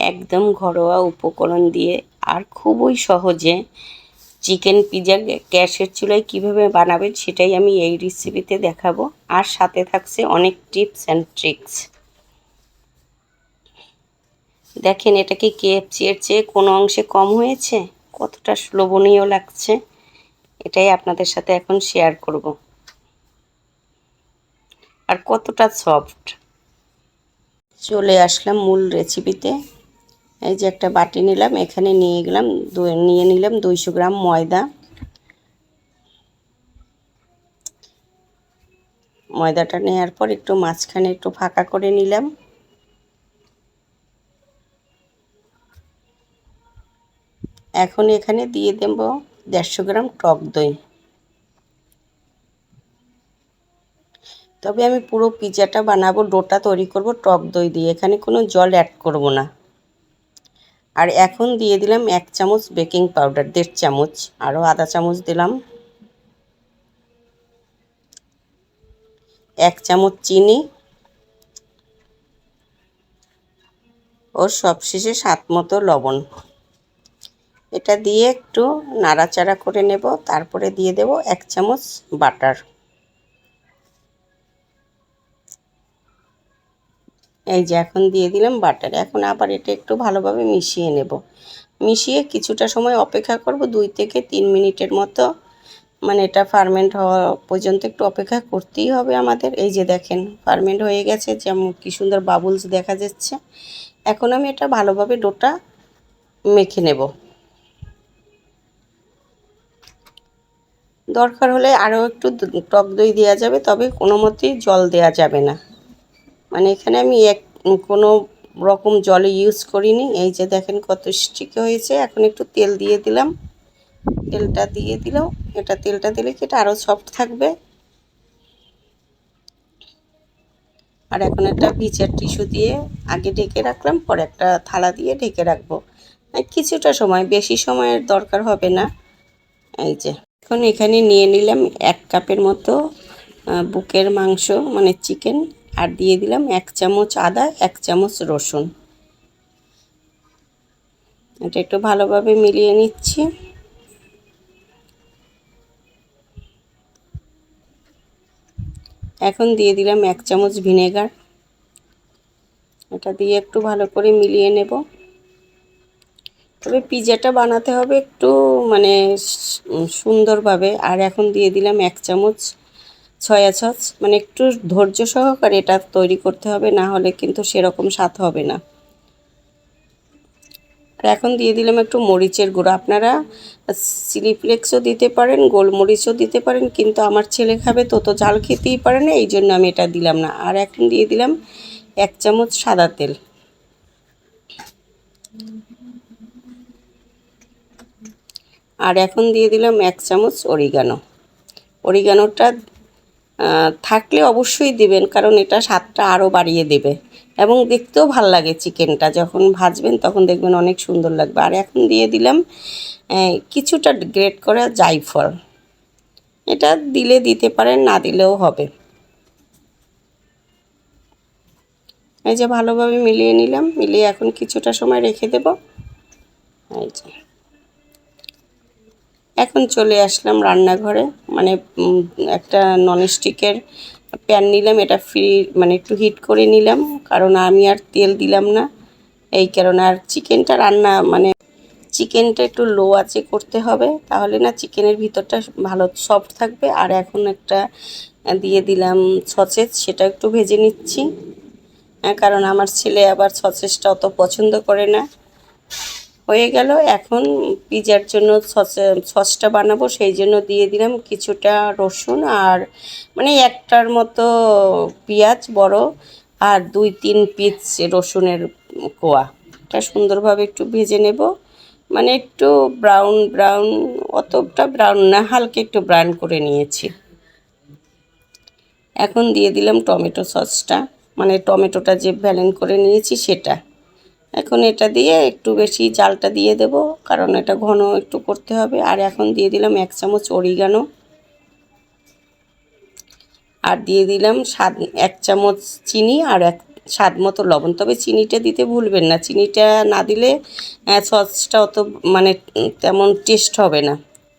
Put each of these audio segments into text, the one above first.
একদম ঘরোয়া উপকরণ দিয়ে আর খুবই সহজে চিকেন পিজা গ্যাসের চুলায় কীভাবে বানাবেন সেটাই আমি এই রেসিপিতে দেখাবো। আর সাথে থাকছে অনেক টিপস অ্যান্ড ট্রিক্স দেখেন এটা কি কেএফসি এর চেয়ে কোনো অংশে কম হয়েছে? কতটা লোভনীয় লাগছে? এটাই আপনাদের সাথে এখন শেয়ার করব। আর কতটা সফট চলে আসলাম মূল রেসিপিতে এই যে একটা বাটি নিলাম, এখানে নিয়ে গেলাম নিয়ে নিলাম দুইশো গ্রাম ময়দা। ময়দাটা নেওয়ার পর একটু মাঝখানে একটু ফাঁকা করে নিলাম। এখন এখানে দিয়ে দেব দেড়শো গ্রাম টক দই। তবে আমি পুরো পিজাটা বানাবো, ডোটা তৈরি করব, টক দই দিয়ে। এখানে কোনো জল অ্যাড করব না। আর এখন দিয়ে দিলাম এক চামচ বেকিং পাউডার, দেড় চামচ, আরও আধা চামচ দিলাম। এক চামচ চিনি। ও সবশেষে স্বাদ মতো লবণ। এটা দিয়ে একটু নাড়াচাড়া করে নেব, তারপরে দিয়ে দেব এক চামচ বাটার। এই যে এখন দিয়ে দিলাম বাটার। এখন আবার এটা একটু ভালোভাবে মিশিয়ে নেব। মিশিয়ে কিছুটা সময় অপেক্ষা করব, দুই থেকে তিন মিনিটের মতো। মানে এটা ফার্মেন্ট হওয়া পর্যন্ত একটু অপেক্ষা করতেই হবে আমাদের। এই যে দেখেন ফার্মেন্ট হয়ে গেছে, যেমন কী সুন্দর বাবুলস দেখা যাচ্ছে। এখন আমি এটা ভালোভাবে ডোটা মেখে নেব। দরকার হলে আরও একটু টক দই দেওয়া যাবে, তবে কোনো মতেই জল দেওয়া যাবে না। মানে এখানে আমি এক, কোনো রকম জলে ইউজ করিনি। এই যে দেখেন কত স্টিক হয়েছে। এখন একটু তেল দিয়ে দিলাম। তেলটা দিয়ে দিলাম। এটা তেলটা দিলে কি এটা আরও সফট থাকবে? আর এখন একটা ভিজের টিস্যু দিয়ে আগে ঢেকে রাখলাম, পরে একটা থালা দিয়ে ঢেকে রাখব। কিছুটা সময়, বেশি সময়ের দরকার হবে না। এই যে, এখন এখানে নিয়ে নিলাম এক কাপের মতো বুকের মাংস মানে চিকেন আর দিয়ে দিলাম এক চামচ আদা, এক চামচ রসুন। এটা একটু ভালোভাবে মিলিয়ে নিচ্ছি। এখন দিয়ে দিলাম এক চামচ ভিনেগার। এটা দিয়ে একটু ভালো করে মিলিয়ে নেব। তবে পিজাটা বানাতে হবে একটু মানে সুন্দরভাবে। আর এখন দিয়ে দিলাম এক চামচ সয়া সস মানে একটু ধৈর্য সহকারে এটা তৈরি করতে হবে, না হলে কিন্তু সেরকম স্বাদ হবে না। আর এখন দিয়ে দিলাম একটু মরিচের গুঁড়ো। আপনারা চিলি ফ্লেক্সও দিতে পারেন, গোলমরিচও দিতে পারেন, কিন্তু আমার ছেলে খাবে তো তো জাল খেতেই পারে না, এই জন্য আমি এটা দিলাম না। আর এখন দিয়ে দিলাম এক চামচ সাদা তেল। আর এখন দিয়ে দিলাম এক চামচ অরিগানো। অরিগানোটা থাকলে অবশ্যই দিবেন, কারণ এটা স্বাদটা আরও বাড়িয়ে দেবে। এবং দেখতেও ভালো লাগে চিকেনটা, যখন ভাজবেন তখন দেখবেন অনেক সুন্দর লাগবে। আর এখন দিয়ে দিলাম কিছুটা গ্রেট করা জাইফল এটা দিলে দিতে পারেন, না দিলেও হবে। এই যে ভালোভাবে মিলিয়ে নিলাম, মিলিয়ে এখন কিছুটা সময় রেখে দেব। এই যে। এখন চলে আসলাম রান্নাঘরে। মানে একটা ননস্টিকের প্যান নিলাম, এটা ফ্রি মানে একটু হিট করে নিলাম। কারণ আমি আর তেল দিলাম না। এই কারণে আর চিকেনটা রান্না মানে চিকেনটা একটু লো আছে করতে হবে। তাহলে না চিকেনের ভিতরটা ভালো সফট থাকবে। আর এখন একটা দিয়ে দিলাম সচেজ সেটা একটু ভেজে নিচ্ছি। কারণ আমার ছেলে আবার সচেজটা অত পছন্দ করে না। হয়ে গেল। এখন পিজার জন্য সস, সসটা বানাবো, সেই জন্য দিয়ে দিলাম কিছুটা রসুন আর মানে একটার মতো পেঁয়াজ বড় আর দুই, তিন পিস রসুনের কোয়া। এটা সুন্দরভাবে একটু ভেজে নেব। মানে একটু ব্রাউন ব্রাউন, অতটা ব্রাউন না, হালকা একটু ব্রাউন করে নিয়েছি। এখন দিয়ে দিলাম টমেটো সসটা। মানে টমেটোটা যে ব্যালেন করে নিয়েছি সেটা। এখন এটা দিয়ে একটু বেশি জালটা দিয়ে দেব, কারণ এটা ঘন একটু করতে হবে। আর এখন দিয়ে দিলাম এক চামচ অরিগানো। আর দিয়ে দিলাম স্বাদ, এক চামচ চিনি আর এক স্বাদ মতো লবণ। তবে চিনিটা দিতে ভুলবেন না, চিনিটা না দিলে সসটা অত মানে তেমন টেস্ট হবে না।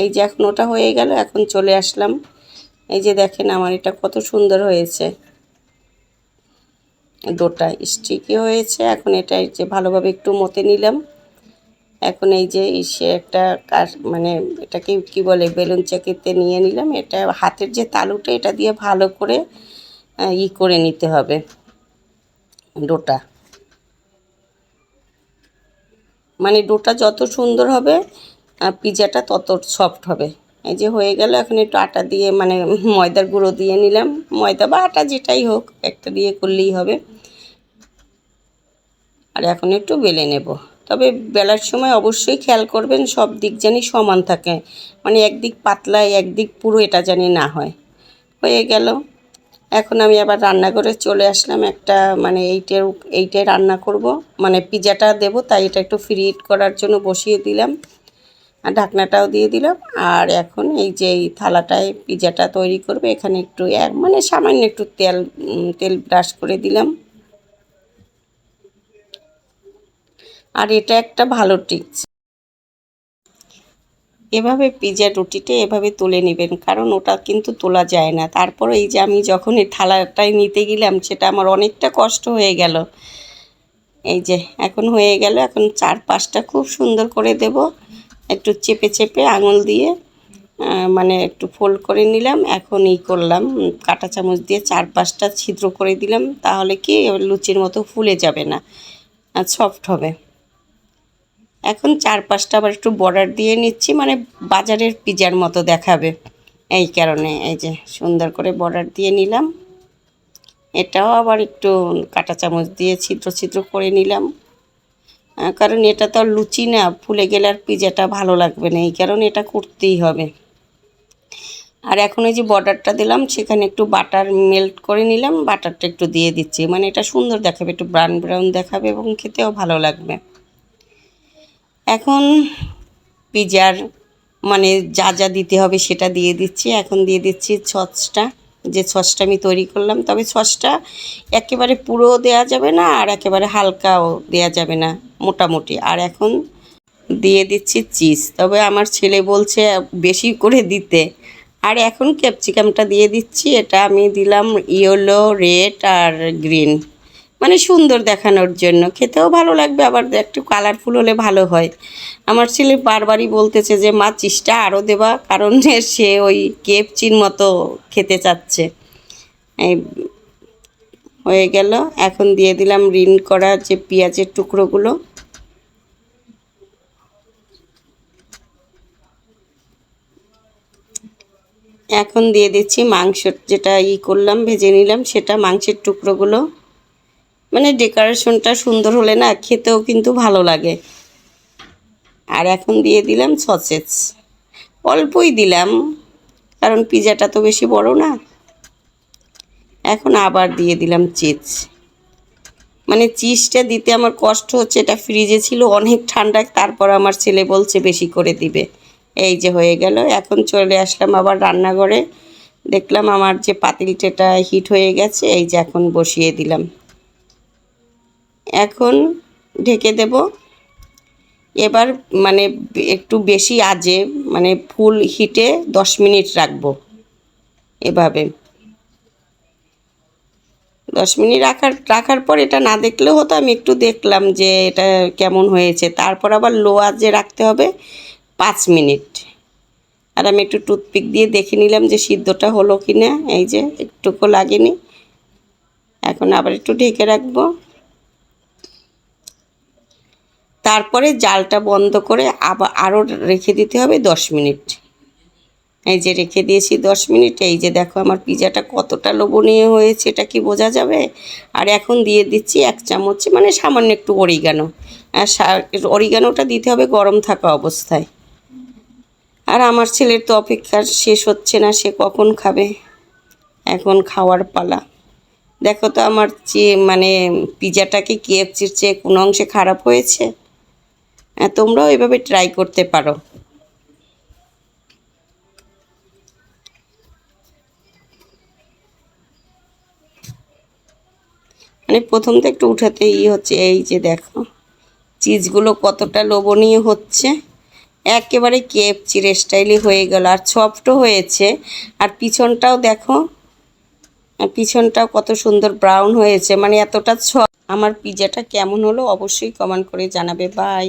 এই যে এখন ওটা হয়ে গেল, এখন চলে আসলাম। এই যে দেখেন আমার এটা কত সুন্দর হয়েছে। ডোটা স্টিকি হয়েছে। এখন এটা যে ভালোভাবে একটু মতে নিলাম। এখন এই যে সে একটা কার মানে এটাকে কি বলে, বেলুন চাকিতে নিয়ে নিলাম। এটা হাতের যে তালুটা, এটা দিয়ে ভালো করে ই করে নিতে হবে ডোটা মানে ডোটা যত সুন্দর হবে পিজাটা তত সফট হবে। এই যে হয়ে গেল, এখন একটু আটা দিয়ে মানে ময়দার গুঁড়ো দিয়ে নিলাম। ময়দা বা আটা যেটাই হোক, একটা দিয়ে করলেই হবে। আর এখন একটু বেলে নেব। তবে বেলার সময় অবশ্যই খেয়াল করবেন, সব দিক জানি সমান থাকে। মানে একদিক পাতলা, একদিক পুরো এটা জানি না হয়। হয়ে গেল। এখন আমি আবার রান্নাঘরে চলে আসলাম একটা মানে এইটার এইটাই রান্না করব। মানে পিজাটা দেবো, তাই এটা একটু ফ্রি করার জন্য বসিয়ে দিলাম। ঢাকনাটাও দিয়ে দিলাম। আর এখন এই যে এই থালাটায় পিজাটা তৈরি করবে, এখানে একটু এক মানে সামান্য একটু তেল তেল ব্রাশ করে দিলাম। আর এটা একটা ভালো টিপস এভাবে পিজার রুটিটা এভাবে তুলে নেবেন, কারণ ওটা কিন্তু তোলা যায় না। তারপর এই যে আমি যখন এই থালাটায় নিতে গেলাম, সেটা আমার অনেকটা কষ্ট হয়ে গেল। এই যে, এখন হয়ে গেল, এখন চার পাঁচটা খুব সুন্দর করে দেব। একটু চেপে চেপে আঙুল দিয়ে মানে একটু ফোল্ড করে নিলাম। এখন এই করলাম। কাঁটা চামচ দিয়ে চার পাঁচটা ছিদ্র করে দিলাম তাহলে কি লুচির মতো ফুলে যাবে না সফট হবে। এখন চার পাঁচটা আবার একটু বর্ডার দিয়ে নিচ্ছি মানে বাজারের পিজার মতো দেখাবে। এই কারণে এই যে সুন্দর করে বর্ডার দিয়ে নিলাম। এটাও আবার একটু কাঁটা চামচ দিয়ে ছিদ্র ছিদ্র করে নিলাম। কারণ এটা তো আর লুচি না, ফুলে গেলে আর পিজাটা ভালো লাগবে না, এই কারণে এটা করতেই হবে। আর এখন এই যে বর্ডারটা দিলাম, সেখানে একটু বাটার মেল্ট করে নিলাম, বাটারটা একটু দিয়ে দিচ্ছি। মানে এটা সুন্দর দেখাবে, একটু ব্রাউন ব্রাউন দেখাবে এবং খেতেও ভালো লাগবে। এখন পিজার মানে যা যা দিতে হবে সেটা দিয়ে দিচ্ছি। এখন দিয়ে দিচ্ছি সসটা, যে সসটা আমি তৈরি করলাম। তবে সসটা একেবারে পুরো দেয়া যাবে না, আর একেবারে হালকাও দেয়া যাবে না। মোটামুটি। আর এখন দিয়ে দিচ্ছি চিজ। তবে আমার ছেলে বলছে বেশি করে দিতে। আর এখন ক্যাপসিকামটা দিয়ে দিচ্ছি। এটা আমি দিলাম ইয়েলো, রেড আর গ্রিন। মানে সুন্দর দেখানোর জন্য। খেতেও ভালো লাগবে, আবার একটু কালারফুল হলে ভালো হয়। আমার ছেলে বারবারই বলতেছে যে, মা, চিজটা আরও দেবা। কারণ সে ওই কেপচির মতো খেতে চাচ্ছে। এই হয়ে গেল। এখন দিয়ে দিলাম রিন করা যে পেঁয়াজের টুকরোগুলো। এখন দিয়ে দিচ্ছি মাংস, যেটা ই করলাম, ভেজে নিলাম, সেটা মাংসের টুকরোগুলো। মানে ডেকোরেশনটা সুন্দর হলে না খেতেও কিন্তু ভালো লাগে। আর এখন দিয়ে দিলাম সসেজ। অল্পই দিলাম, কারণ পিজাটা তো বেশি বড় না। এখন আবার দিয়ে দিলাম চিজ। মানে চিজটা দিতে আমার কষ্ট হচ্ছে, এটা ফ্রিজে ছিল অনেক ঠান্ডা, তারপর আমার ছেলে বলছে বেশি করে দিবে। এই যে হয়ে গেল। এখন চলে আসলাম আবার রান্নাঘরে। দেখলাম আমার যে পাতিলটা হিট হয়ে গেছে, এই যে এখন বসিয়ে দিলাম। এখন ঢেকে দেব। এবার মানে একটু বেশি আজে মানে ফুল হিটে দশ মিনিট রাখব এভাবে। দশ মিনিট রাখার রাখার পর এটা না দেখলেও হতো, আমি একটু দেখলাম যে এটা কেমন হয়েছে। তারপর আবার লো আজে রাখতে হবে। পাঁচ মিনিট। আর আমি একটু টুথপিক দিয়ে দেখে নিলাম যে সিদ্ধটা হলো কি না এই যে একটুকু লাগেনি। এখন আবার একটু ঢেকে রাখব। তারপরে জালটা বন্ধ করে আবার আরও রেখে দিতে হবে দশ মিনিট। এই যে রেখে দিয়েছি দশ মিনিট, এই যে দেখো আমার পিজাটা কতটা লোভনীয় হয়েছে, এটা কি বোঝা যাবে? আর এখন দিয়ে দিচ্ছি এক চামচ মানে সামান্য একটু অরিগানো। আর অরিগানোটা দিতে হবে গরম থাকা অবস্থায়। আর আমার ছেলের তো অপেক্ষা শেষ হচ্ছে না সে কখন খাবে? এখন খাওয়ার পালা। দেখো তো আমার যে মানে পিজাটা কি কেএফসির চেয়ে কোনো অংশে খারাপ হয়েছে? হ্যাঁ, তোমরাও এভাবে ট্রাই করতে পারো। মানে প্রথম তো একটু উঠাতেই হচ্ছে এই যে দেখো চিজগুলো কতটা লোভনীয় হচ্ছে। একেবারে কেএফচির স্টাইলই হয়ে গেল আর সফটও হয়েছে। আর পিছনটাও দেখো পিছনটাও কত সুন্দর ব্রাউন হয়েছে। মানে এতটা ছ আমার পিজাটা কেমন হলো অবশ্যই কমেন্ট করে জানাবে। বাই